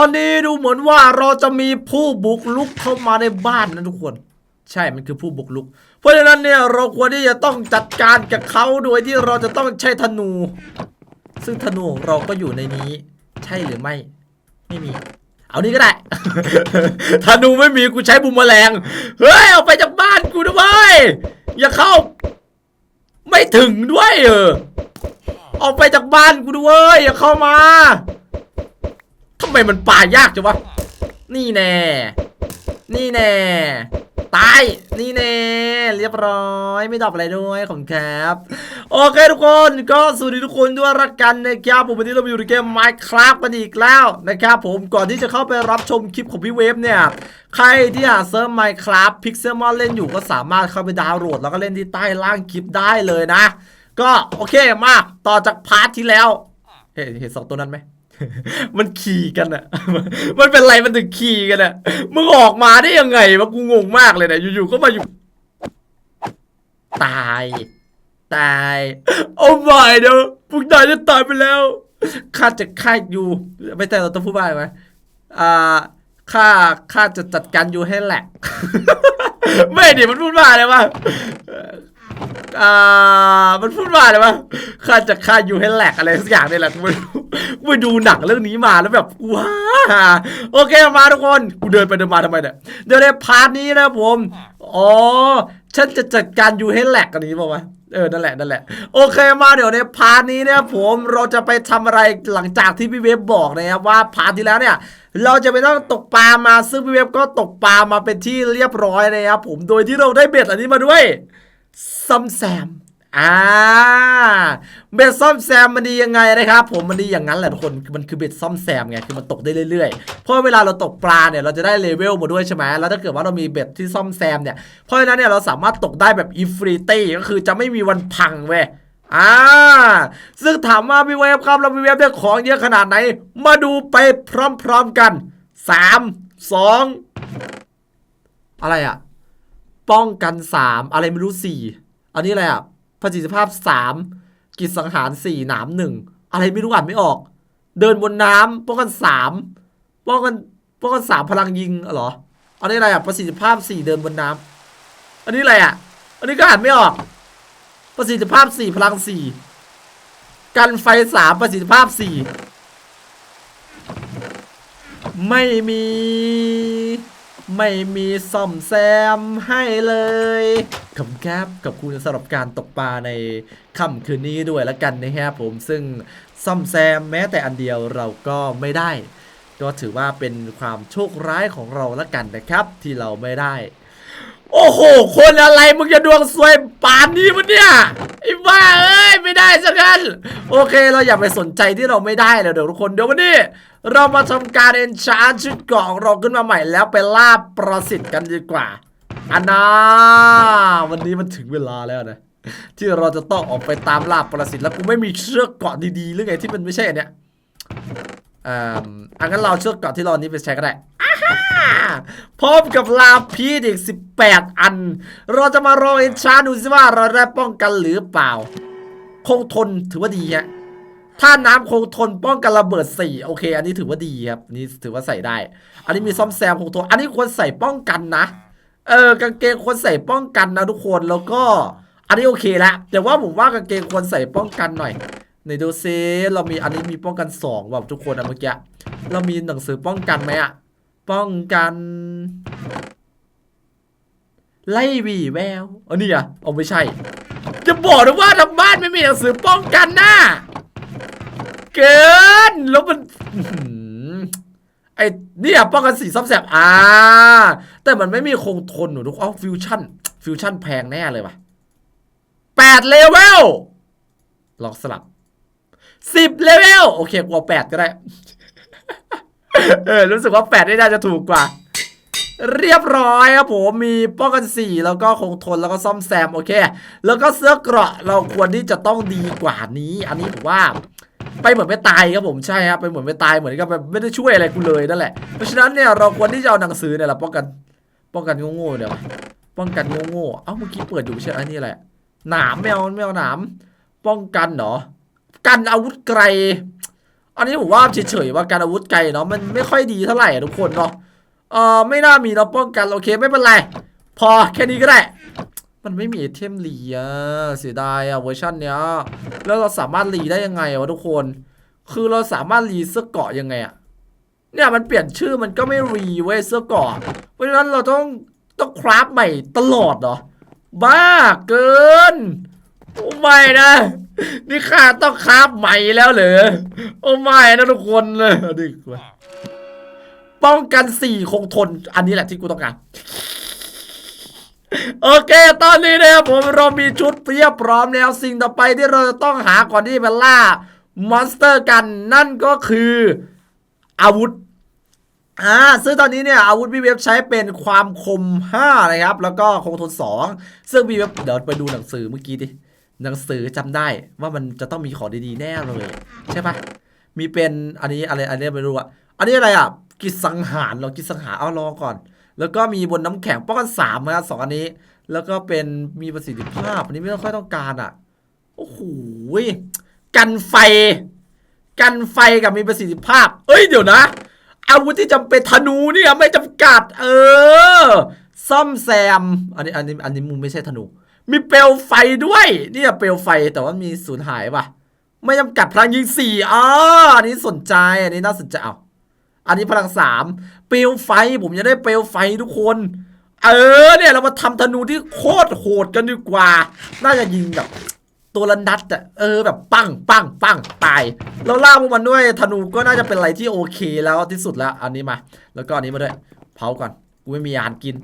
อนนี้ดูเหมือนว่าเราจะมีผู้บุกลุกเข้ามาในบ้านนะทุกคน ใช่ มันคือผู้บุกลุก เพราะฉะนั้นเนี่ยเราควรที่จะต้องจัดการกับเขาโดยที่เราจะต้องใช้ธนู ซึ่งธนูของเราก็อยู่ในนี้ ใช่หรือไม่ ไม่มี เอานี้ก็ได้ ธนูไม่มีกูใช้บุมแมลง เฮ้ยเอาไปจากบ้านกูด้วยอย่าเข้า ไม่ถึงด้วยเออออกไปจากบ้านกูด้วยอย่าเข้ามา ทำไมมันป่ายากจังวะ นี่แน่ นี่แน่ ตาย นี่แน่ เรียบร้อย ไม่ตอบอะไรด้วยของแคปโอเคทุกคนก็สวัสดีทุกคนด้วยรักกันนะครับผมวันนี้เราอยู่ในเกม Minecraft กันอีกแล้วนะครับผมก่อนที่จะเข้าไปรับชมคลิปของพี่เวฟเนี่ย ใครที่หาเซิร์ฟ Minecraft Pixelmon เล่นอยู่ก็สามารถเข้าไปดาวน์โหลด แล้วก็เล่นที่ใต้ล่างคลิปได้เลยนะ ก็โอเคมาต่อจากพาร์ทที่แล้วเห็นเห็นสองตัวนั้นไหม มันขี่กันอะมันเป็นไรมันถึงขี่กันอะมึงออกมาได้ยังไงวะกูงงมากเลยนะอยู่ๆก็มาอยู่ ตาย ตาย โอ้ไม่เดี๋ยวพวกนายจะตายไปแล้วข้าจะฆ่าอยู่ ไม่แต่เราต้องพูดว่าอะไรไหมอ่าข้าข้าจะจัดการอยู่ให้แหลก ไม่ดิมันพูดว่าอะไรวะ อ่ามันพูดว่าอะไรวะข้าจะฆ่าอยู่ให้แหลกอะไรสักอย่างนี่แหละกูไม่รู้กูไปดูหนังเรื่องนี้มาแล้วแบบว้าโอเคมาทุกคนกูเดินไปเดินมาทำไมเนี่ยเดี๋ยวในพาร์ทนี้นะผมอ๋อฉันจะจัดการอยู่ให้แหลกกันนี้ป่าวะเออ นั่นแหละ นั่นแหละ โอเค มาเดี๋ยวในพาร์ทนี้เนี่ยผมเราจะไปทำอะไรหลังจากที่พี่เวฟบอกนะครับว่าพาร์ทที่แล้วเนี่ย เราจะไปต้องตกปลามาซึ่งพี่เวฟก็ตกปลามาเป็นที่เรียบร้อยนะครับผม โดยที่เราได้เบ็ดอันนี้มาด้วย ซ่อมแซมอ่าเบ็ดซ่อมแซมมันดียังไงนะครับผมมันดีอย่างนั้นแหละทุกคนมันคือเบ็ดซ่อมแซมไงคือมันตกได้เรื่อยๆเพราะเวลาเราตกปลาเนี่ยเราจะได้เลเวลมาด้วยใช่ไหมแล้วถ้าเกิดว่าเรามีเบ็ดที่ซ่อมแซมเนี่ยเพราะฉะนั้นเนี่ยเราสามารถตกได้แบบอินฟินิตี้ก็คือจะไม่มีวันพังเว้ยอ่าซึ่งถามว่าพี่เวฟครับเราพี่เวฟได้ของเยอะขนาดไหน มาดูไปพร้อมๆกันสามสองอะไรอะ ป้องกันสามอะไรไม่รู้สี่อันนี้อะไรอะประสิทธิภาพสามกิจสังหารสี่หนามหนึ่งอะไรไม่รู้อ่านไม่ออก เดินบนน้ำป้องกันสามป้องกันป้องกันสามพลังยิงเหรอ อันนี้อะไรอะประสิทธิภาพสี่เดินบนน้ำอันนี้อะไรอะ อันนี้ก็อ่านไม่ออก ประสิทธิภาพสี่พลังสี่กันไฟสามประสิทธิภาพสี่ไม่มี ไม่มีซ่อมแซมให้เลยขอบคุณครับกับคุณสำหรับการตกปลาในค่ำคืนนี้ด้วยละกันนะครับผมซึ่งซ่อมแซมแม้แต่อันเดียวเราก็ไม่ได้ ก็ถือว่าเป็นความโชคร้ายของเราละกันนะครับ ที่เราไม่ได้ โอ้โห คนอะไรมึงจะดวงซวยป่านนี้มันเนี่ยไอ้บ้าเอ้ยไม่ได้สักกัน โอเคเราอย่าไปสนใจที่เราไม่ได้เลยเดี๋ยวทุกคนเดี๋ยววันนี้ เรามาทำการเอนชานชุดเกาะของเราขึ้นมาใหม่แล้วไปล่าประสิทธิ์กันดีกว่าอันนาวันนี้มันถึงเวลาแล้วนะที่เราจะต้องออกไปตามล่าประสิทธิ์แล้วกูไม่มีเชือกเกาะดีๆหรือไงที่มันไม่ใช่เนี้ย อ่าอังั้นเราเชือกกราะที่เราอันนี้ไปใช้ก็ได้พร้อมกับลาพีดอีก 18 อัน เราจะมาลองเอนชาดูสิว่าเราได้ป้องกันหรือเปล่า คงทนถือว่าดีฮะถ้าน้ำคงทนป้องกันระเบิดสี่โอเค อันนี้ถือว่าดีครับนนี้ถือว่าใส่ได้ อันนี้มีซ่อมแซมคงทนอันนี้ควรใส่ป้องกันนะ เออกางเกงควรใส่ป้องกันนะทุกคนแล้วก็ อันนี้โอเคละแต่ว่าผมว่ากางเกงควรใส่ป้องกันหน่อย ไหนดูซิเรามีอันนี้มีป้องกันสองแบบทุกคนนะเมื่อกี้เรามีหนังสือป้องกันไหมอะป้องกัน ไล่วีแววอานี่อะเอาไม่ใช่จะบอกนะว่าทางบ้านไม่มีหนังสือป้องกันนะเกินแล้วมันไอ้เนี่ยป้องกันสีซ้ำแสบอ่าแต่มันไม่มีคงทนหนูทุกเอาฟิวชั่นฟิวชั่นแพงแน่เลยว่ะแปดเลเวลลองสลับ สิบเลเวลโอเคกว่าแปดก็ได้ เออ รู้สึกว่าแปดนี่น่าจะถูกกว่า เรียบร้อยครับผมมีป้องกันสี่แล้วก็คงทนแล้วก็ซ่อมแซมโอเค แล้วก็เสื้อเกราะเราควรที่จะต้องดีกว่านี้ อันนี้ผมว่าไปเหมือนไม่ตายครับผมใช่ครับไปเหมือนไม่ตายเหมือนกับไม่ได้ช่วยอะไรกูเลยนั่นแหละ เพราะฉะนั้นเนี่ยเราควรที่จะเอาหนังสือเนี่ยแหละป้องกันป้องกันโง่ๆเนี่ยวะป้องกันโง่ๆเอ้าเมื่อกี้เปิดอยู่ไม่ใช่อันนี้แหละหนามไม่เอาไม่เอาหนามป้องกันเหรอ กันอาวุธไกล อันนี้ผมว่าเฉยๆว่าการอาวุธไกลเนาะมันไม่ค่อยดีเท่าไหร่อะทุกคนเนาะเออไม่น่ามีเนาะป้องกันโอเคไม่เป็นไร พอแค่นี้ก็ได้ มันไม่มีไอเทมรีอะเสียดายอะเวอร์ชันเนี้ยแล้วเราสามารถรีได้ยังไงวะทุกคน คือเราสามารถรีเสื้อเกาะยังไงอะเนี่ยมันเปลี่ยนชื่อมันก็ไม่รีเว้ยเสื้อเกาะเพราะฉะนั้นเราต้องต้องคราฟใหม่ตลอดเหรอบ้าเกินไม่นะ นี่ข้าต้องคราฟใหม่แล้วเหรอ โอ้ไม่นะทุกคนเลยดีกว่าป้องกันสี่คงทน อันนี้แหละที่กูต้องการ โอเค ตอนนี้นะครับผมเรามีชุดเรียบพร้อมแล้ว สิ่งต่อไปที่เราจะต้องหาก่อนที่จะล่ามอนสเตอร์กันนั่นก็คืออาวุธอ่าซึ่งตอนนี้เนี่ยอาวุธพี่เว็บใช้เป็นความคม 5 นะครับ แล้วก็คงทน 2 ซึ่งพี่เว็บเดี๋ยวไปดูหนังสือเมื่อกี้ดิ หนังสือจำได้ว่ามันจะต้องมีของดีๆแน่เลย ใช่ปะมีเป็นอันนี้อะไรอันนี้ไม่รู้อะอันนี้อะไรอะกิจสังหารเหรอกิจสังหารเอาลอก่อน แล้วก็มีบนน้ำแข็งป้องกันสามนะสองอันนี้ แล้วก็เป็นมีประสิทธิภาพอันนี้ไม่ค่อยต้องการอะโอ้โหกันไฟ กันไฟกับมีประสิทธิภาพ เอ้ยเดี๋ยวนะอาวุธที่จำเป็นธนูเนี่ยไม่จำกัด เออ ซ่อมแซม อันนี้อันนี้อันนี้มุมไม่ใช่ธนู มีเปลวไฟด้วยเนี่ยเปลวไฟแต่ว่ามีสูญหายป่ะ ไม่จำกัดพลังยิงสี่อ๋ออันนี้สนใจอันนี้น่าสนใจเอาอันนี้พลังสามเปลวไฟผมจะได้เปลวไฟทุกคน เออเนี่ยเรามาทำธนูที่โคตรโหดกันดีกว่า น่าจะยิงแบบตัวละนัดอะเออแบบปังปังปังตายเราล่าพวกมันด้วยธนูก็น่าจะเป็นอะไรที่โอเคแล้วที่สุดแล้วอันนี้มา แล้วก็อันนี้มาด้วยเผาก่อนกูไม่มีอาหารกิน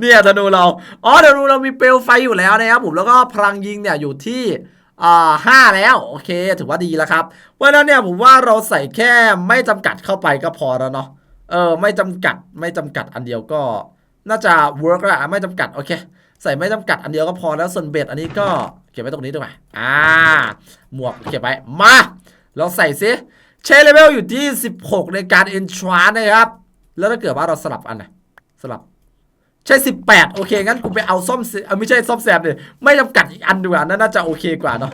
เนี่ยธนูเรา อ๋อธนูเรามีเปลวไฟอยู่แล้วนะครับผมแล้วก็พลังยิงเนี่ยอยู่ที่อ่าห้าแล้ว โอเค ถือว่าดีแล้วครับเพราะนั้นเนี่ยผมว่าเราใส่แค่ไม่จำกัดเข้าไปก็พอแล้วเนาะเออไม่จำกัดไม่จำกัดอันเดียวก็ น่าจะเวิร์กแล้วอะไม่จำกัดโอเค ใส่ไม่จำกัดอันเดียวก็พอแล้วส่วนเบ็ดอันนี้ก็เก็บไว้ตรงนี้ดีกว่าอ่า หมวกเก็บไว้มาเราใส่ซิเชเลเวลอยู่ที่ 16 ในการเอนทรานนะครับ แล้วถ้าเกิดว่าเราสลับอันนะสลับ ใช่ 18 โอเค งั้นกูไปเอาซ่อมเออไม่ใช่ซ่อมแซมเลยไม่จำกัดอีกอันดีกว่านั่นน่าจะโอเคกว่าเนาะ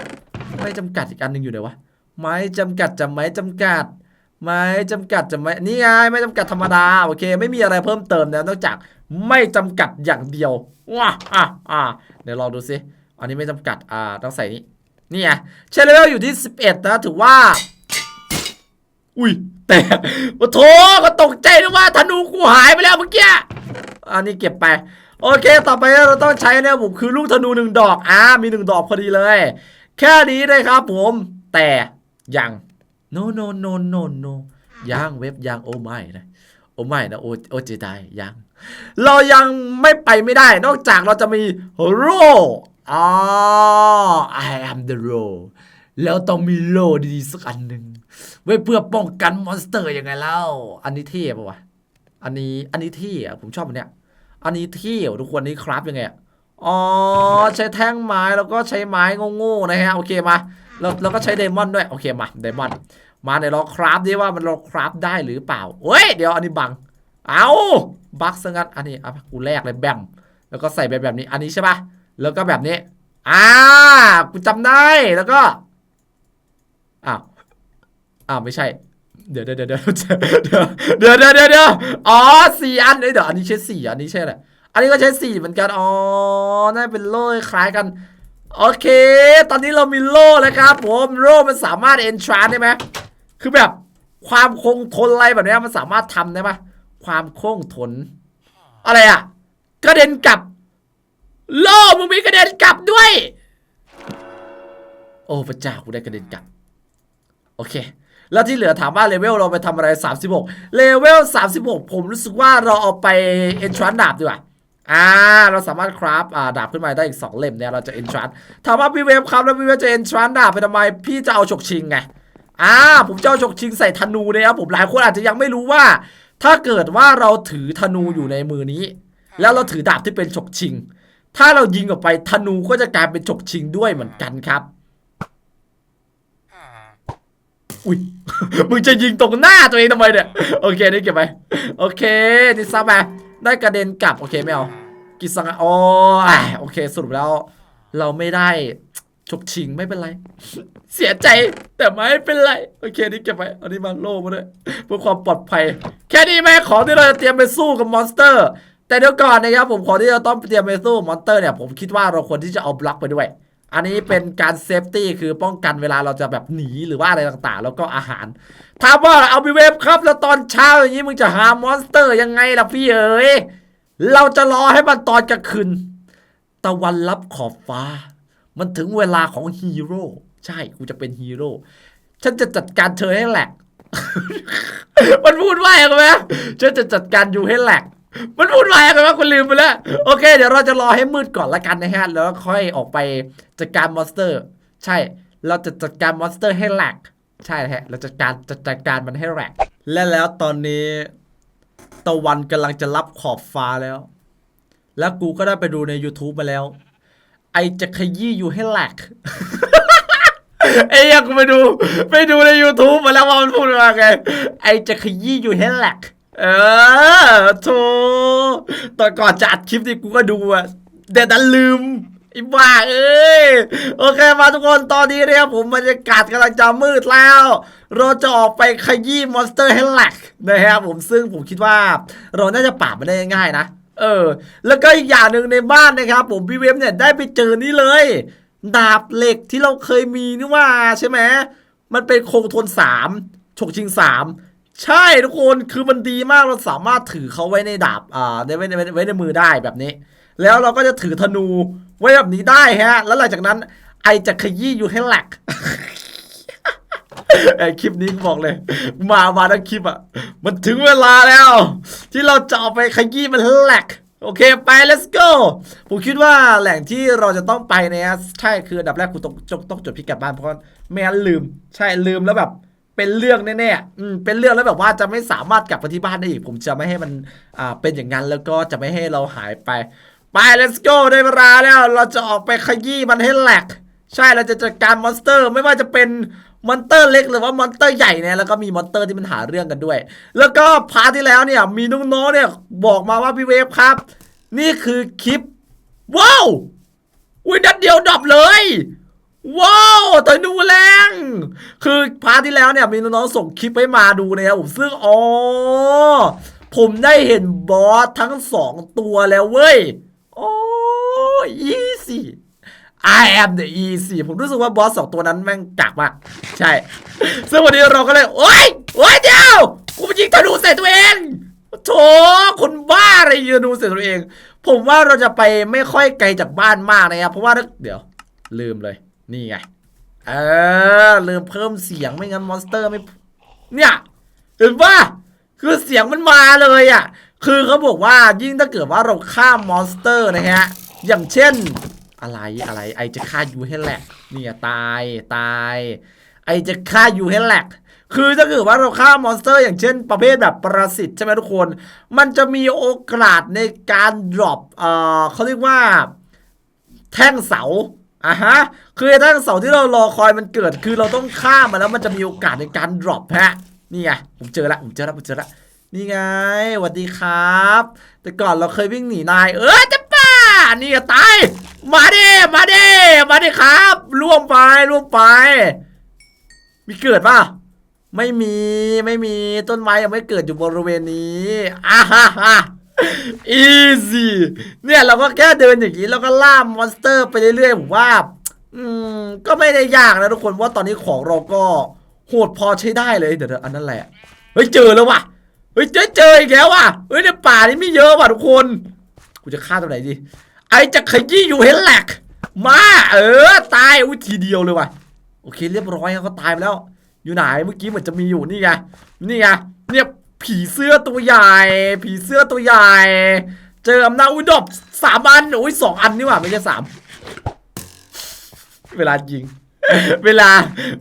ไม่จำกัดอีกอันหนึ่งอยู่ไหนวะไม่จำกัดจะไม่จำกัดไม่จำกัดจะไม่นี่ไงไม่จำกัดธรรมดาโอเค ไม่มีอะไรเพิ่มเติมนะนอกจากไม่จำกัดอย่างเดียวว้าอะอะเดี๋ยวลองดูซิอันนี้ไม่จำกัดอ่าต้องใส่นี่นี่ไงเชลเลเวลอยู่ที่ 11 นะถือว่า อุ้ยแต่โอ้โถก็ตกใจนึกว่าธนูกูหายไปแล้วเมื่อกี้ อันนี้เก็บไป โอเค ต่อไปเราต้องใช้เนี่ยผมคือลูกธนูหนึ่งดอกอ่ามีหนึ่งดอกพอดีเลย แค่นี้นะครับผม แต่ยัง no no no no no ยังเว็บยังโอ้ไม่นะโอ้ไม่นะโอโอเจไดยัง เรายังไม่ไปไม่ได้ นอกจากเราจะมีโร่อ๋อ I am the row แล้วต้องมีโล่ดีๆสักอันหนึ่งไว้เพื่อป้องกันมอนสเตอร์ยังไงเล่า อันนี้เท่ปะวะ อันนี้อันนี้เท่อะผมชอบอันเนี้ยอันนี้เท่ทุกคนนี่ครับยังไงอ๋อใช้แท่งไม้แล้วก็ใช้ไม้โง่ๆนะฮะโอเคมาแล้วแล้วก็ใช้ไดมอนด้วยโอเคมาไดมอนมาในลองคราฟดิว่ามันเราคราฟได้หรือเปล่าเฮ้ยเดี๋ยวอันนี้บังเอาบักซะงั้นอันนี้อะกูแลกเลยแบมแล้วก็ใส่แบบแบบนี้อันนี้ใช่ปะแล้วก็แบบนี้อ่ากูจำได้แล้วก็อ้าวอ้าวไม่ใช่ เดี๋ยวเดี๋ยวเดี๋ยวเดี๋ยวเดี๋ยวเดี๋ยวเดี๋ยวอ๋อสี่อันเดี๋ยวอันนี้ใช้สี่อันนี้ใช่แหละอันนี้ก็ใช้สี่เหมือนกันอ๋อน่าเป็นโล่คล้ายกันโอเค ตอนนี้เรามีโล่แล้วครับผมโล่มันสามารถเอนทรานได้ไหมคือแบบความคงทนอะไรแบบนี้มันสามารถทำได้ไหมความคงทน อะไรอะกระเด็นกลับ โล่มึงมีกระเด็นกลับด้วย โอ้พระเจ้ากูได้กระเด็นกลับ โอเค แล้วที่เหลือถามว่าเลเวลเราไปทำอะไร 36 เลเวล 36 ผมรู้สึกว่าเราเอาไปเอนทรานดาบดีกว่าอ่าเราสามารถคราฟอ่าดาบขึ้นมาได้อีก 2 เล่มเนี่ยเราจะเอนทรานถามว่าพี่เวฟครับแล้วพี่เวฟจะเอนทรานดาบไปทำไมพี่จะเอาฉกชิงไงอ่าผมจะเอาฉกชิงใส่ธนูเนี่ยครับผมหลายคนอาจจะยังไม่รู้ว่า ถ้าเกิดว่าเราถือธนูอยู่ในมือนี้ แล้วเราถือดาบที่เป็นฉกชิง ถ้าเรายิงออกไปธนูก็จะกลายเป็นฉกชิงด้วยเหมือนกันครับ อุ้ย มึงจะยิงตรงหน้าตัวเองทำไมเนี่ย โอเค นี่เก็บไป โอเค นี่ซับไปได้กระเด็นกลับ โอเคไม่เอา กิสังอ๋อโอเค สรุปแล้ว เราไม่ได้ฉกชิงไม่เป็นไร เสียใจแต่ไม่เป็นไร โอเค นี่เก็บไว้อันนี้มาโล่มาด้วยเพื่อความปลอดภัย แค่นี้แม่ของที่เราจะเตรียมไปสู้กับมอนสเตอร์ แต่เดี๋ยวก่อนนะครับผมขอที่จะต้องเตรียมไปสู้มอนสเตอร์เนี่ย ผมคิดว่าเราควรที่จะเอาบล็อกไปด้วย อันนี้เป็นการเซฟตี้คือป้องกันเวลาเราจะแบบหนีหรือว่าอะไรต่างๆ แล้วก็อาหารถามว่าเอาไปเวฟครับ แล้วตอนเช้าอย่างนี้มึงจะหามอนสเตอร์ยังไงล่ะพี่เอ๋ยเราจะรอให้มันตอนกลางคืนตะวันลับขอบฟ้า มันถึงเวลาของฮีโร่ใช่กูจะเป็นฮีโร่ฉันจะจัดการเธอให้แหลกมันพูดว่าอย่างไรไหมฉันจะจัดการอยู่ให้แหลก มันพูดว่าอย่างไรวะคุณลืมไปแล้ว โอเค เดี๋ยวเราจะรอให้มืดก่อนละกันนะฮะ แล้วค่อยออกไปจัดการมอนสเตอร์ ใช่ เราจะจัดการมอนสเตอร์ให้แหลก ใช่ฮะ เราจะการจะจัดการมันให้แหลก และแล้วตอนนี้ตะวันกำลังจะรับขอบฟ้าแล้ว แล้วกูก็ได้ไปดูใน YouTube มาแล้ว ไอจะขยี้อยู่ให้แหลกไอ้ยังกูไปดู ไปดูใน YouTube มาแล้วว่ามันพูดว่าไง ไอจะขยี้อยู่ให้แหลก เออโธ่ตอนก่อนจะอัดคลิปนี่กูก็ดูอะเดี๋ยวดันลืมอ้บ้าเอ้ยโอเคมาทุกคนตอนนี้เนี่ยผมบรรยากาศกำลังจะมืดแล้ว เราจะออกไปขยี้มอนสเตอร์ให้แหลกนะครับผมซึ่งผมคิดว่า เราน่าจะปราบมันได้ง่ายนะ เออ แล้วก็อีกอย่างหนึ่งในบ้านนะครับ ผมพี่เวฟเนี่ยได้ไปเจอนี่เลย ดาบเหล็กที่เราเคยมีนี่ว่าใช่ไหมมันเป็นโคงทนสามฉกชิงสาม ใช่ทุกคนคือมันดีมากเราสามารถถือเขาไว้ในดาบอ่าไว้ในไว้ในมือได้แบบนี้ แล้วเราก็จะถือธนูไว้แบบนี้ได้ฮะ แล้วหลังจากนั้น ไอจะขยี้อยู่ให้แหลกไอคลิปนี้บอกเลย มามาทั้งคลิปอะ มันถึงเวลาแล้ว ที่เราจะเอาไปขยี้มันห้แหลกโอเคไป let's go ผมคิดว่าแหล่งที่เราจะต้องไปเนี่ยใช่คืออันดับแรกคุณต้องต้องต้องจดพิกัดบ้านเพราะไม่งั้นลืม ใช่ลืมแล้วแบบ เป็นเรื่องแน่ๆอืมเป็นเรื่องแล้วแบบว่าจะไม่สามารถกลับไปที่บ้านได้อีก ผมจะไม่ให้มันอ่าเป็นอย่างนั้นแล้วก็จะไม่ให้เราหายไป ไป let's go ได้เวลาแล้ว เราจะออกไปขยี้มันให้แหลก ใช่เราจะจัดการมอนสเตอร์ไม่ว่าจะเป็นมอนสเตอร์เล็กหรือว่ามอนสเตอร์ใหญ่เนี่ยแล้วก็มีมอนสเตอร์ที่มันหาเรื่องกันด้วย แล้วก็พาร์ทที่แล้วเนี่ยมีน้องๆเนี่ยบอกมาว่าพี่เวฟครับ นี่คือคลิป ว้าวอุ้ยนัดเดียวดับเลย ว้าวตอนดูแรง คือพาร์ทที่แล้วเนี่ยมีน้องๆส่งคลิปให้มาดูนะครับผมซึ่งอ๋อผมได้เห็นบอสทั้งสองตัวแล้วเว้ย โอ้ยี่สิ I am the easy ผมรู้สึกว่าบอสสองตัวนั้นแม่งกักมาก ใช่ ซึ่งวันนี้เราก็เลย โอ๊ย โอ๊ยเดียว กูไปยิงธนูใส่ตัวเองโถคนบ้าอะไรยิงธนูใส่ตัวเอง ผมว่าเราจะไปไม่ค่อยไกลจากบ้านมากนะครับ เพราะว่าเดี๋ยว ลืมเลย นี่ไง เออลืมเพิ่มเสียงไม่งั้นมอนสเตอร์ไม่ เนี่ยเห็นปะคือเสียงมันมาเลยอะ คือเขาบอกว่ายิ่งถ้าเกิดว่าเราฆ่ามอนสเตอร์นะฮะ อย่างเช่น อะไรอะไรไอจะฆ่ายูให้แหลกเนี่ยตายตาย ไอจะฆ่ายูให้แหลกคือถ้าเกิดว่าเราฆ่ามอนสเตอร์ อย่างเช่น ประเภทแบบประสิทธิ์ใช่ไหมทุกคน มันจะมีโอกาสในการดรอปเอ่อเขาเรียกว่า แท่งเสา อะฮะ คือไอ้แท่งเสาที่เรารอคอยมันเกิด คือเราต้องข้ามมาแล้วมันจะมีโอกาสในการ drop ฮะ นี่ไง ผมเจอละ ผมเจอละ ผมเจอละ นี่ไงสวัสดีครับ แต่ก่อนเราเคยวิ่งหนีนาย เออจะป้า นี่ตาย มาดิ มาดิ มาดิครับร่วมไปร่วมไป มีเกิดป่ะ ไม่มี ไม่มี ต้นไม้ยังไม่เกิดอยู่บริเวณนี้อ่าฮ่าฮ่า easy เนี่ยเราก็แค่เดินอย่างนี้แล้วก็ล่ามอนสเตอร์ไปเรื่อยๆผมว่า อืม ก็ไม่ได้ยากนะทุกคนว่าตอนนี้ของเราก็โหดพอใช้ได้เลยเดี๋ยวๆอันนั้นแหละ เฮ้ยเจอแล้วว่ะ เฮ้ยเจอเจออีกแล้วว่ะ เฮ้ยในป่านี้ไม่เยอะว่ะทุกคน กูจะฆ่าตัวไหนดี ไอจะขยี้อยู่เห็นแหลก มา เออ ตายอุ้ยทีเดียวเลยว่ะ โอเคเรียบร้อยเขาตายไปแล้ว อยู่ไหนเมื่อกี้เหมือนจะมีอยู่นี่ไง นี่ไง เนี่ย ผีเสื้อตัวใหญ่ ผีเสื้อตัวใหญ่ เจออำนาจอุ้ยดอกสามอันอุ้ยสองอันนี่หว่าไม่ใช่สามเวลายิง เวลา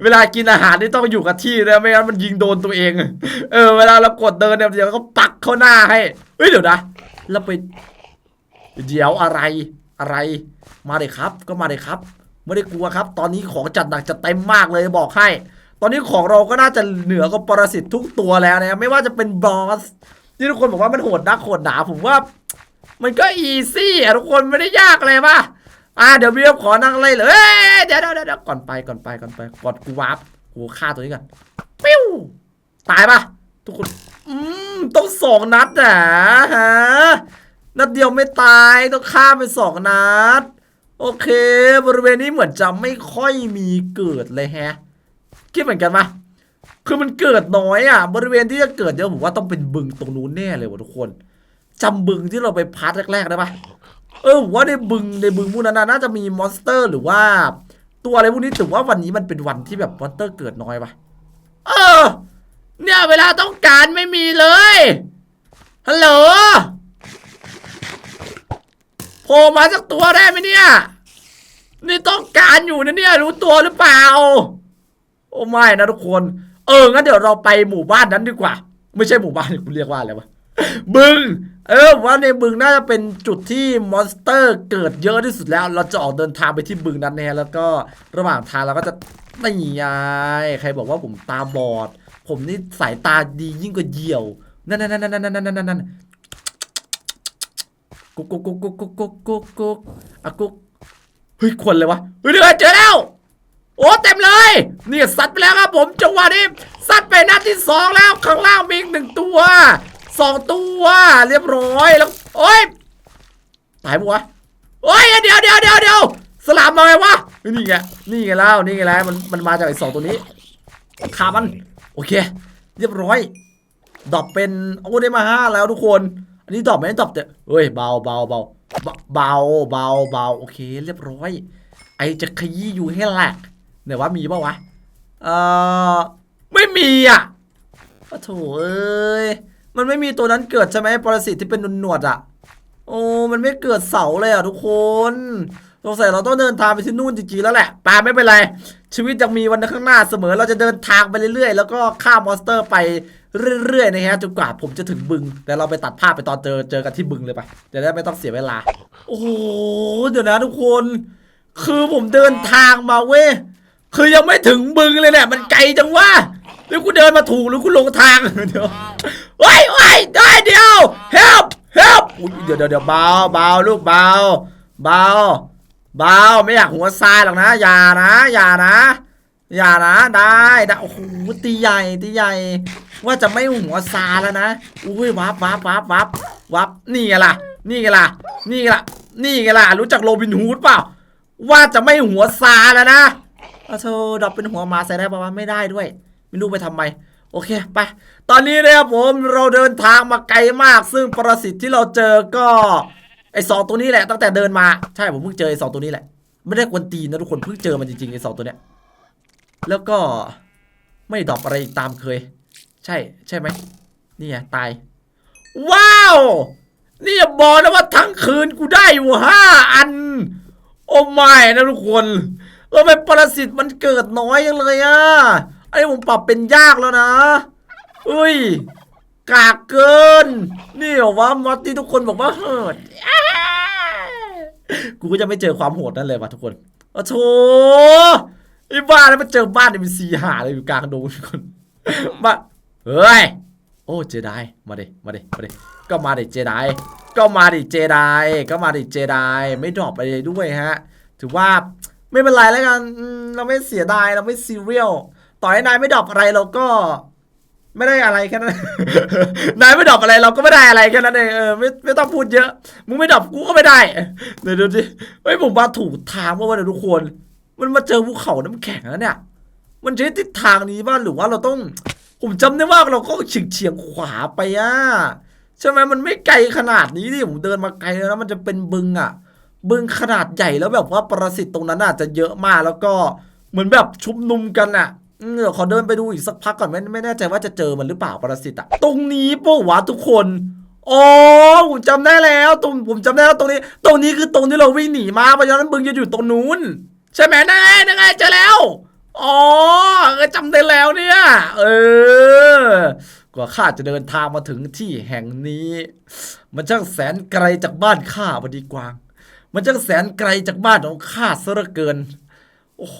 เวลากินอาหารนี่ต้องอยู่กับที่นะไม่งั้นมันยิงโดนตัวเอง เออ เวลาเรากดเดินเนี่ยเดี๋ยวก็ปักเข้าหน้าให้เฮ้ยเดี๋ยวนะเราไปเดี๋ยวอะไรอะไร มาเลยครับ ก็มาเลยครับ ไม่ได้กลัวครับ ตอนนี้ของจัดหนักจัดเต็มมากเลยบอกให้ ตอนนี้ของเราก็น่าจะเหนือกว่าปรสิตทุกตัวแล้วนะไม่ว่าจะเป็นบอสที่ทุกคนบอกว่ามันโหดนักโหดหนาผมว่า มันก็อีซี่อะทุกคนไม่ได้ยากอะไรป่ะอะเดี๋ยวพี่ขอนั่งเลยเอ้ยเดี๋ยวเดี๋ยวเดี๋ยวก่อนไปก่อนไปก่อนไปก่อนกูวาร์ปกูฆ่าตัวนี้ก่อนปิ้วตายป่ะทุกคนอืมต้องสองนัดนะฮะนัดเดียวไม่ตายต้องฆ่าไปสองนัด โอเค บริเวณนี้เหมือนจะไม่ค่อยมีเกิดเลยแฮะ คิดเหมือนกันปะคือมันเกิดน้อยอะ บริเวณที่จะเกิดเยอะผมว่าต้องเป็นบึงตรงนู้นแน่เลยว่ะทุกคนจำบึงที่เราไปพาร์ทแรกๆได้ปะเออผมว่าในบึงในบึงพวกนั้นน่าจะมีมอนสเตอร์หรือว่า ตัวอะไรพวกนี้ถือว่าวันนี้มันเป็นวันที่แบบมอนสเตอร์เกิดน้อยปะเออ เนี่ยเวลาต้องการไม่มีเลยฮัลโหลโผล่มาสักตัวได้ไหมเนี่ย นี่ต้องการอยู่นะเนี่ยรู้ตัวหรือเปล่า โอ้ไม่นะทุกคน เอองั้นเดี๋ยวเราไปหมู่บ้านนั้นดีกว่า ไม่ใช่หมู่บ้านคุณเรียกว่าอะไรวะบึง เออว่าในบึงน่าจะเป็นจุดที่มอนสเตอร์เกิดเยอะที่สุดแล้ว เราจะออกเดินทางไปที่บึงนั้นแน่แล้วก็ระหว่างทางเราก็จะนี่ไยใครบอกว่าผมตาบอด ผมนี่สายตาดียิ่งกว่าเหยี่ยวนั่นนั่นนั่นนั่นนั่นนั่นนั่นกุ๊กกุ๊กกุ๊กกุ๊กกุ๊กกุ๊กกุ๊กอะกุ๊กเฮ้ยคนเลยวะเฮ้ยเดี๋ยวเจอแล้ว โอ้เต็มเลยเนี่ยซัดไปแล้วครับผมจังหวะนี้ซัดไปนัดที่สองแล้วข้างล่างมีอีกหนึ่งตัวสองตัวเรียบร้อยแล้วโอ้ยตายปะวะโอ้ยเดี๋ยวเดี๋ยวเดี๋ยวเดี๋ยวสลามมาไงวะนี่ไงนี่ไงแล้วนี่ไงแล้วมันมันมาจากไอ้สองตัวนี้ขามัน โอเค เรียบร้อยดรอปเป็นโอ้ได้มาห้าแล้วทุกคน อันนี้ดรอปไหมดรอปแต่เฮ้ยเบาเบาเบาเบาเบาเบาโอเค เรียบร้อย ไอจะขยี้อยู่ให้แหลก ไหนว่ามีปะวะ เออไม่มีอะโอ้โถเอ้ย มันไม่มีตัวนั้นเกิดใช่ไหมปรสิตที่เป็นหนวดๆอะ โอ้ มันไม่เกิดเสาเลยอะทุกคนสงสัยเราต้องเดินทางไปที่นู่นจริงๆแล้วแหละปาไม่เป็นไร ชีวิตยังมีวันข้างหน้าเสมอ เราจะเดินทางไปเรื่อยๆ แล้วก็ฆ่ามอนสเตอร์ไปเรื่อยๆนะฮะจนกว่าผมจะถึงบึง แต่เราไปตัดภาพไปตอนเจอเจอกันที่บึงเลยไปจะได้ไม่ต้องเสียเวลา โอ้โห เดี๋ยวนะทุกคน คือผมเดินทางมาเว้ย คือยังไม่ถึงบึงเลยเนี่ยมันไกลจังวะหรือกูเดินมาถูกหรือกูหลงทางเดี๋ยวเฮ้ยเฮ้ยได้เดียว help help เดี๋ยวเดี๋ยวเดี๋ยวเบาเบาลูกเบาเบาเบาไม่อยากหัวทรายหรอกนะ อย่านะ อย่านะอย่านะได้ได้โอ้โหตีใหญ่ตีใหญ่ ว่าจะไม่หัวซาแล้วนะอุ้ยวับวับวับวับวับนี่ไงล่ะ นี่ไงล่ะ นี่ไงล่ะ นี่ไงล่ะ รู้จักโรบินฮูดเปล่า ว่าจะไม่หัวซาแล้วนะ เอาเธอดรอปเป็นหัวมาใส่ได้ปะวะไม่ได้ด้วย ไม่รู้ไปทำไม โอเคไป ตอนนี้นะครับผมเราเดินทางมาไกลมาก ซึ่งปรสิตที่เราเจอก็ไอสองตัวนี้แหละตั้งแต่เดินมาใช่ผมเพิ่งเจอไอสองตัวนี้แหละ ไม่ได้กวนตีนนะทุกคนเพิ่งเจอมันจริงๆไอสองตัวเนี้ยแล้วก็ไม่ดรอปอะไรอีกตามเคย ใช่ใช่ไหมนี่ไงตาย ว้าวนี่บอกนะว่าทั้งคืนกูได้อยู่ห้าอัน โอ้ไม่นะทุกคน ทำไมปรสิตมันเกิดน้อยยังเลยอะไอ้ผมปรับเป็นยากแล้วนะเอ้ยกากเกิน นี่เหรอวะมอตที่ทุกคนบอกว่าเหิดกูก็จะไม่เจอความโหดนั่นเลยว่ะทุกคนโอ้โถไอ้บ้าแล้วมันเจอบ้านเนี่ยเป็นสีหาเลยอยู่กลางดงทุกคนมาเฮ้ยโอ้เจไดมาดิมาดิมาดิก็มาดิเจไดก็มาดิเจไดก็มาดิเจไดไม่ดรอปอะไรด้วยฮะ ถือว่า ไม่เป็นไรแล้วกันเราไม่เสียดายเราไม่ซีเรียลต่อให้นายไม่ดรอปอะไรเราก็ ไม่ได้อะไรแค่นั้น นายไม่ดรอปอะไรเราก็ไม่ได้อะไรแค่นั้นเองเออไม่ไม่ต้องพูดเยอะ มึงไม่ดรอปกูก็ไม่ได้ เดี๋ยวดูดิเฮ้ยผมมาถูกทางว่าวันนี้ทุกคน มันมาเจอภูเขาน้ำแข็งแล้วเนี่ย มันใช้ทิศทางนี้บ้างหรือว่าเราต้อง ผมจำได้ว่าเราก็เฉียงเฉียงขวาไปอะใช่ไหมมันไม่ไกลขนาดนี้ดิผมเดินมาไกลแล้วมันจะเป็นบึงอะ บึงขนาดใหญ่แล้วแบบว่าปรสิตตรงนั้นอาจจะเยอะมากแล้วก็เหมือนแบบชุมนุมกันอะเดี๋ยวขอเดินไปดูอีกสักพักก่อนไม่ไม่แน่ใจว่าจะเจอมันหรือเปล่าปรสิตอะตรงนี้ปะวะทุกคนอ๋อผมจำได้แล้วตรงผมจำได้แล้วตรงนี้ ตรงนี้คือตรงที่เราวิ่งหนีมาเพราะฉะนั้นบึงจะอยู่ตรงนู้นใช่ไหมนั่นไงนั่นไงเจอแล้วอ๋อเออจำได้แล้วเนี่ย เออกว่าข้าจะเดินทางมาถึงที่แห่งนี้ มันช่างแสนไกลจากบ้านข้าพอดีกวาง มันช่างแสนไกลจากบ้านของข้าซะเหลือเกิน โอ้โห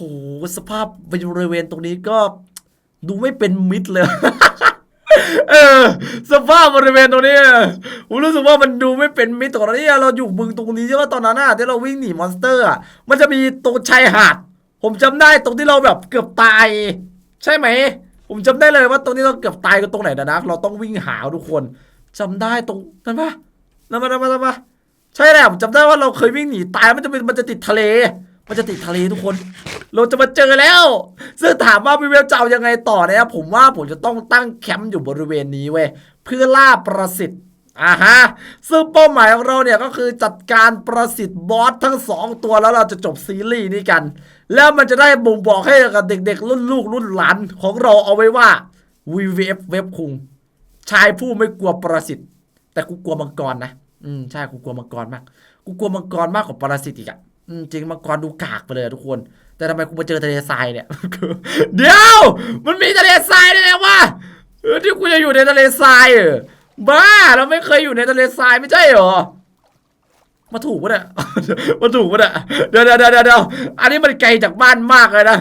สภาพบริเวณตรงนี้ก็ดูไม่เป็นมิตรเลย เออ สภาพบริเวณตรงนี้ผมรู้สึกว่ามันดูไม่เป็นมิตรตรงนี้เราอยู่บึงตรงนี้ใช่ไหมตอนนั้นน่ะที่เราวิ่งหนีมอนสเตอร์อะ มันจะมีตรงชายหาด ผมจำได้ตรงที่เราแบบเกือบตาย ใช่ไหม ผมจำได้เลยว่าตรงนี้เราเกือบตายกันตรงไหนนะนะเราต้องวิ่งหาทุกคนจำได้ตรงนั้นปะนั่นปะนั่นปะนั่นปะ ใช่แหละผมจำได้ว่าเราเคยวิ่งหนีตายมันจะเป็นมันจะติดทะเล มันจะติดทะเลทุกคน เราจะมาเจอแล้ว ซึ่งถามว่าพี่เวลจะเอายังไงต่อเนี่ยผมว่าผมจะต้องตั้งแคมป์อยู่บริเวณนี้เว้ยเพื่อล่าประสิทธิ์อ่าฮะซึ่งเป้าหมายของเราเนี่ยก็คือจัดการประสิทธิ์บอสทั้งสองตัวแล้วเราจะจบซีรีส์นี้กัน แล้วมันจะได้บ่งบอกให้กับเด็กๆ รุ่นลูกรุ่นหลานของเราเอาไว้ว่า VVF เว็บคุงชายผู้ไม่กลัวประสิทธิ์ แต่กูกลัวมังกรนะ อืมใช่กูกลัวมังกรมาก กูกลัวมังกรมากกว่าปรสิทธิ์อีกอะอืมจริงมังกรดูกากไปเลยทุกคน แต่ทำไมกูมาเจอทะเลทรายเนี่ย เดี๋ยว มันมีทะเลทรายด้วยนะวะเออที่กูจะอยู่ในทะเลทรายเหรอบ้าเราไม่เคยอยู่ในทะเลทรายไม่ใช่เหรอมาถูกปะเนี่ยมาถูกปะเนี่ยเดี๋ยวเดี๋ยวเดี๋ยวเดี๋ยวอันนี้มันไกลจากบ้านมากเลยนะ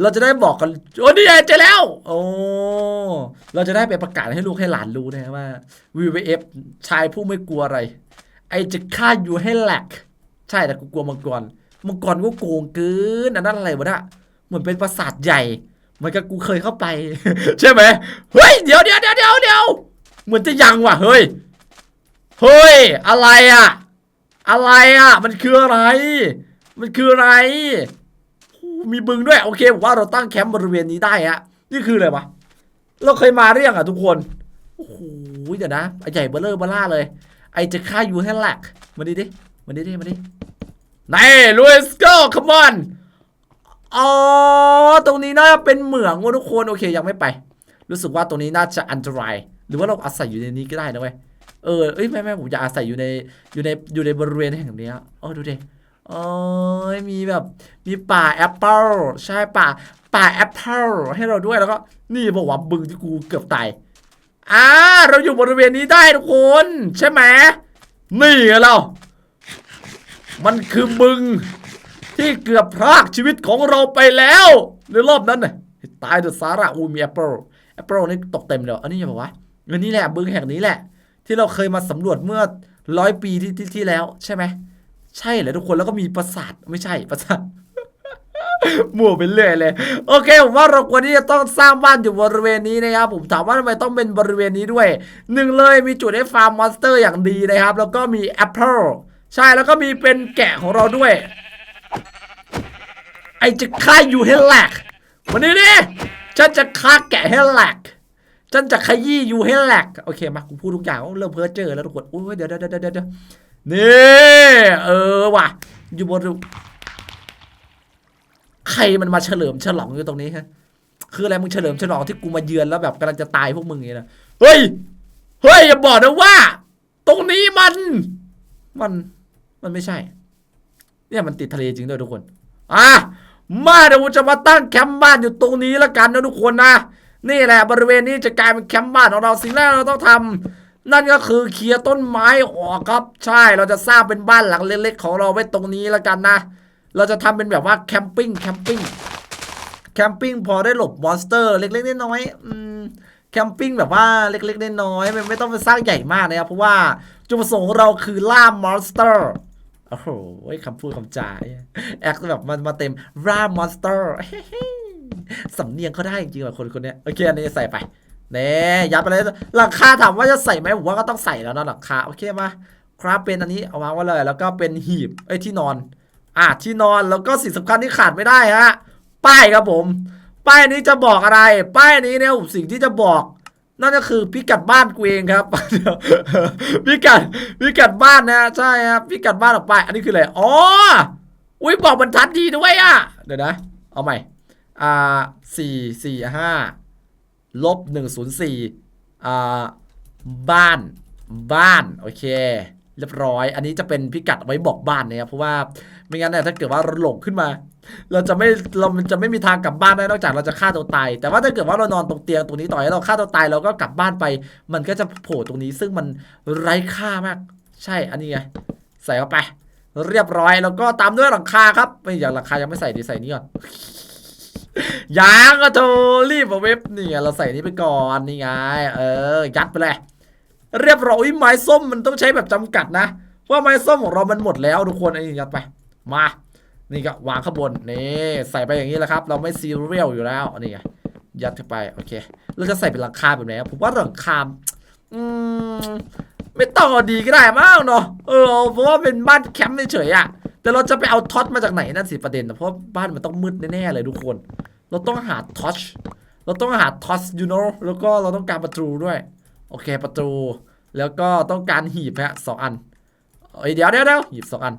เราจะได้บอกกันโอ้นี่ไงเจอแล้ว โอ้เราจะได้ไปประกาศให้ลูกให้หลานรู้นะว่า VVF ชายผู้ไม่กลัวอะไร ไอจะฆ่าอยู่ให้แหลก ใช่แต่กูกลัวมังกรมังกรก็โกงเกินอันนั้นอะไรวะเนี่ยเหมือนเป็นปราสาทใหญ่เหมันก็กูเคยเข้าไป ใช่ไหมเฮ้ยเดี๋ยวเดี๋ยวเดี๋ยวเดี๋ยวเดี๋ยวเหมือนจะยังว่ะเฮ้ยเฮ้ยอะไรอะอะไรอะมันคืออะไร มันคืออะไร มีบึงด้วย โอเคผมว่าเราตั้งแคมป์บริเวณนี้ได้ฮะนี่คืออะไรวะเราเคยมาหรืองอะทุกคนโอ้โหเดี๋ยวนะไอใหญ่เบลเลอร์เบล่าเลย ไอจะฆ่ายูให้แหลกมาดิดิมาดิดิมาดิไหนลุยส์ก็คัมอนอ๋อตรงนี้น่าจะเป็นเหมืองว่ะทุกคนโอเคยังไม่ไป รู้สึกว่าตรงนี้น่าจะอันตราย หรือว่าเราอาศัยอยู่ในนี้ก็ได้นะเว้ยเออเอ้ยไม่ไม่ผมอยากอาศัยอยู่ในอยู่ในอยู่ในบริเวณแห่งนี้ยโอ้ดูดิ โอ้ยมีแบบมีป่าแอปเปิลใช่ป่าป่าแอปเปิลให้เราด้วยแล้วก็ นี่บอกว่าบึงที่กูเกือบตายอ่าเราอยู่บริเวณนี้ได้ทุกคน ใช่ไหมนี่ไงเรา มันคือบึง ที่เกือบพรากชีวิตของเราไปแล้วในรอบนั้นน่ะตายเดอะซาร่าอูมีแอปเปิลแอปเปิลนี่ตกเต็มเลยอันนี้ยังบอกว่าเงินนี่แหละบึงแห่งนี้แหละ ที่เราเคยมาสำรวจเมื่อร้อยปีที่ที่ที่แล้วใช่ไหม ใช่เหรอทุกคนแล้วก็มีปราสาทไม่ใช่ปราสาทมั่วไปเรื่อยเลย โอเคผมว่าเราควรที่จะต้องสร้างบ้านอยู่บริเวณนี้นะครับผมถามว่าทำไมต้องเป็นบริเวณนี้ด้วยหนึ่งเลยมีจุดให้ฟาร์มมอนสเตอร์อย่างดีนะครับ แล้วก็มีแอปเปิลใช่แล้วก็มีเป็นแกะของเราด้วย ไอจะฆ่าอยู่ให้แหลกวันนี้ดิฉันจะฆ่าแกะให้แหลกฉันจะขยี้อยู่ให้แหลกโอเคมากูพูดทุกอย่างเริ่มเพ้อเจอแล้วทุกคนโอ้ยเดี๋ยวเดี๋ยวเดี๋ยวเดี๋ยว นี่เออว่ะ อยู่บนใครมันมาเฉลิมฉลองอยู่ตรงนี้ฮะ คืออะไรมึงเฉลิมฉลองที่กูมาเยือนแล้วแบบกำลังจะตายพวกมึงอย่างนี้นะเฮ้ย เฮ้ยอย่าบอกนะว่า ตรงนี้มัน มันมันไม่ใช่ เนี่ยมันติดทะเลจริงด้วยทุกคน อะ มาเดี๋ยวจะมาตั้งแคมป์บ้านอยู่ตรงนี้แล้วกันนะทุกคนนะ นี่แหละบริเวณนี้จะกลายเป็นแคมป์บ้านของเราสิ่งแรกเราต้องทำ นั่นก็คือเคลียร์ต้นไม้ออกครับ ใช่เราจะสร้างเป็นบ้านหลังเล็กๆ ของเราไว้ตรงนี้แล้วกันนะ เราจะทำเป็นแบบว่าแคมปิ้งแคมปิ้งแคมปิ้งพอได้หลบมอนสเตอร์ เล็กๆน้อยๆแคมปิ้งแบบว่าเล็กๆน้อยๆไม่ไม่ต้องไปสร้างใหญ่มากนะครับเพราะว่าจุดประสงค์ของเราคือล่ามอนสเตอร์โอ้โหคำพูดคำจายแอคแบบมันมาเต็มร่ามอนสเตอร์สำเนียงเขาได้จริงๆว่ะคนคนนี้โอเคอันนี้ใส่ไป เน่ยัดไปเลยหลังคาถามว่าจะใส่ไหมผมว่าก็ต้องใส่แล้วนะหลังคาโอเคมาครับเป็นอันนี้เอาวางไว้เลย แล้วก็เป็นหีบไอ้ยที่นอน อะที่นอนแล้วก็สิ่งสำคัญที่ขาดไม่ได้ฮะป้ายครับผม ป้ายนี้จะบอกอะไร ป้ายนี้เนี่ยสิ่งที่จะบอกนั่นก็คือพิกัดบ้านกูเองครับพิกัดพิกัดบ้านนะใช่ครับพิกัดบ้านออกไป อันนี้คืออะไรอ๋ออุ้ยบอกบรรทัดดีด้วยอะเดี๋ยวนะ เอาใหม่อ่าสี่สี่ห้า ลบหนึ่งศูนย์สี่อ่าบ้านบ้านโอเค เรียบร้อย อันนี้จะเป็นพิกัดไว้บอกบ้านนะครับเพราะว่าไม่งั้นเนี่ยถ้าเกิดว่าเราหลงขึ้นมา เราจะไม่เราจะไม่มีทางกลับบ้านได้นอกจากเราจะฆ่าตัวตายแต่ว่าถ้าเกิดว่าเรานอนตรงเตียงตรงนี้ต่อให้เราฆ่าตัวตายเราก็กลับบ้านไป มันก็จะโผล่ตรงนี้ซึ่งมันไร้ค่ามาก ใช่อันนี้ไงใส่เข้าไป เรียบร้อยแล้วก็ตามด้วยหลังคาครับไม่อย่างหลังคายังไม่ใส่ดีใส่นี่ก่อน ยางก็โทรรีบมาเว็บนี่ไงเราใส่นี้ไปก่อนนี่ไง เออ ยัดไปเลย เรียบร้อยไม้ส้มมันต้องใช้แบบจำกัดนะเพราไม้ส้มของเรามันหมดแล้วทุกคนไอ้นี่ยัดไป มา นี่ก็วางข้างบนนี่ใส่ไปอย่างนี้แหละครับ เราไม่ซีเรียลอยู่แล้วนี่ไงยัดเข้าไปโอเค เราจะใส่เป็นหลังคาแบบไหนผมว่าหลังคาอืมไม่ต้องดีก็ได้มั้งเนาะเออเพราะว่าเป็นบ้านแคมป์เฉยๆอะ แต่เราจะไปเอาท็อตมาจากไหนนั่นสิประเด็นนะเพราะบ้านมันต้องมืดแน่ๆเลยทุกคน เราต้องหาท็อชเราต้องหาท็อช you know แล้วก็เราต้องการประตูด้วย โอเคประตู แล้วก็ต้องการหีบฮะสองอันเอ้ยเดี๋ยวเดี๋ยวเดี๋ยวหีบสองอัน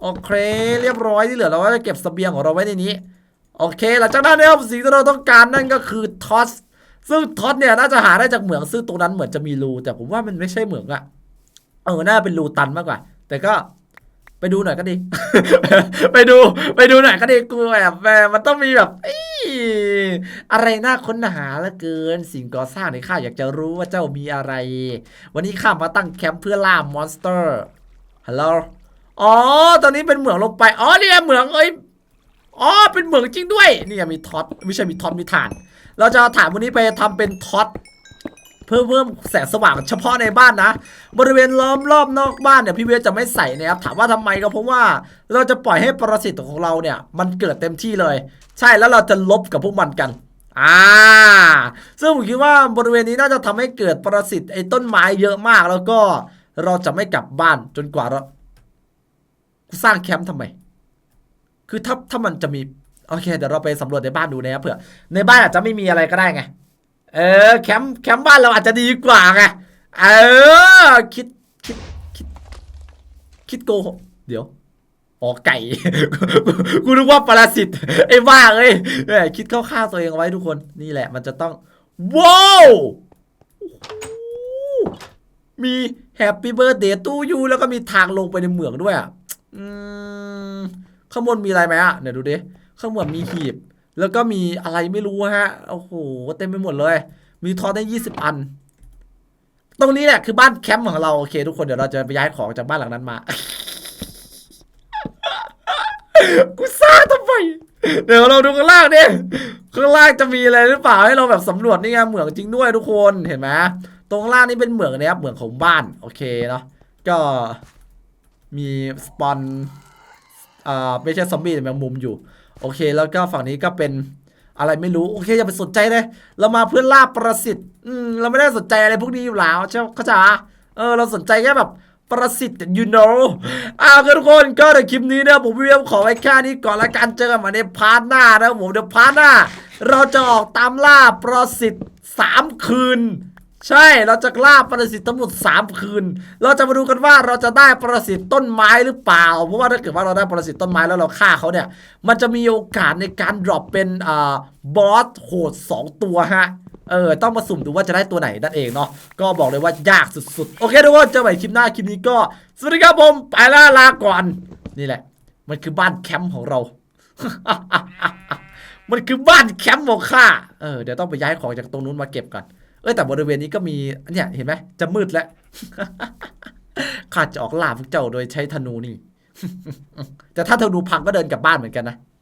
โอเค เรียบร้อยที่เหลือเราก็จะเก็บสเสบียงของเราไว้ในนี้ โอเค หลังจากนั้นเนี่ยสิ่งที่เราต้องการนั่นก็คือท็อตซึ่งท็อตเนี่ยน่าจะหาได้จากเหมืองซึ่งตรงนั้นเหมือนจะมีรูแต่ผมว่ามันไม่ใช่เหมืองอะเออน่าเป็นรูตันมากกว่า แต่ก็ ไปดูหน่อยก็ดี ไปดูไปดูหน่อยก็ดีกูแบบแหมมันต้องมีแบบอะไรน่าค้นหาเหลือเกิน สิ่งก่อสร้างในข้าอยากจะรู้ว่าเจ้ามีอะไร วันนี้ข้ามาตั้งแคมป์เพื่อล่ามอนสเตอร์ฮัลโหลอ๋อ ตอนนี้เป็นเหมืองลงไป อ๋อเนี่ยเหมืองเอ้ยอ๋อ เป็นเหมืองจริงด้วย นี่มีท็อตไม่ใช่มีท็อตมีถ่าน เราจะเอาถ่านวันนี้ไปทำเป็นท็อต เพื่อเพิ่มแสงสว่างเฉพาะในบ้านนะ บริเวณล้อมรอบนอกบ้านเนี่ยพี่เวจะไม่ใส่นะครับถามว่าทำไมก็เพราะว่าเราจะปล่อยให้ปรสิตของเราเนี่ย มันเกิดเต็มที่เลย ใช่แล้วเราจะลบกับพวกมันกันอ่าซึ่งผมคิดว่าบริเวณนี้น่าจะทำให้เกิดปรสิตไอ้ต้นไม้เยอะมากแล้วก็เราจะไม่กลับบ้านจนกว่าเราสร้างแคมป์ทำไม คือถ้าถ้ามันจะมี โอเค เดี๋ยวเราไปสำรวจในบ้านดูนะครับเผื่อ ในบ้านอาจจะไม่มีอะไรก็ได้ไง เออแคมป์แคมป์บ้านเราอาจจะดีกว่าไงเออคิดคิดคิดคิดโกหกเดี๋ยวอ๋อไก่ กูนึกว่าปรสิตไอ้บ้าเอ้ยคิดเข้าข้างตัวเองเอาไว้ทุกคนนี่แหละ มันจะต้องว้าวมีแฮปปี้เบิร์ดเดย์ตู้ยูแล้วก็มีทางลงไปในเหมืองด้วยอะข้างบนมีอะไรไหมอะเนี่ยวดูดิข้างบนมีหีบ แล้วก็มีอะไรไม่รู้ฮะ โอ้โห เต็มไปหมดเลย มีทอได้ยี่สิบอัน ตรงนี้แหละคือบ้านแคมป์ของเรา โอเค ทุกคนเดี๋ยวเราจะไปย้ายของจากบ้านหลังนั้นมา กูซ่าทำไม เดี๋ยวเราดูข้างล่างดิข้างล่างจะมีอะไรหรือเปล่าให้เราแบบสำรวจนี่ไงเหมืองจริงด้วยทุกคนเห็นไหมตรงล่างนี่เป็นเหมืองนะครับเหมืองของบ้านโอเคเนาะก็มีสปอนอ่าไม่ใช่ซอมบี้แต่แมงมุมอยู่ โอเค แล้วก็ฝั่งนี้ก็เป็นอะไรไม่รู้ โอเค อย่าไปสนใจเลย เรามาเพื่อล่าประสิทธิ์อืมเราไม่ได้สนใจอะไรพวกนี้อยู่แล้วใช่เข้าใจเออ เราสนใจแค่แบบประสิทธิ์ you know อ้าวทุกคนก็ในคลิปนี้เนี่ยผมวิวขอไว้แค่นี้ก่อนละกันเจอกันใหมาในพาร์ทหน้านะผมเดี๋ยวพาร์ทหน้า เราจะออกตามล่าประสิทธิ์สามคืน ใช่เราจะล่าปรสิทธิ์ทั้งหมด3คืน เราจะมาดูกันว่าเราจะได้ปรสิทธิ์ต้นไม้หรือเปล่า เพราะว่าถ้าเกิดว่าเราได้ปรสิทธิ์ต้นไม้แล้วเราฆ่าเขาเนี่ย มันจะมีโอกาสในการดรอปเป็นอ่าบอสโหด 2 ตัวฮะเออต้องมาสุ่มดูว่าจะได้ตัวไหนนั่นเองเนาะก็บอกเลยว่ายากสุดๆ โอเคทุกคนเจอใหม่คลิปหน้าคลิปนี้ก็ สวัสดีครับผมไปและลาก่อน นี่แหละ มันคือบ้านแคมป์ของเรา มันคือบ้านแคมป์ของข้าเออเดี๋ยวต้องไปย้ายของจากตรงนู้นมาเก็บก่อน เอ้แต่บริเวณนี้ก็มีเนี่ยเห็นไหมจะมืดแล้วข้าจะออกล่าพวกเจ้าโดยใช้ธนูนี่ แต่ถ้าธนูพังก็เดินกลับบ้านเหมือนกันนะ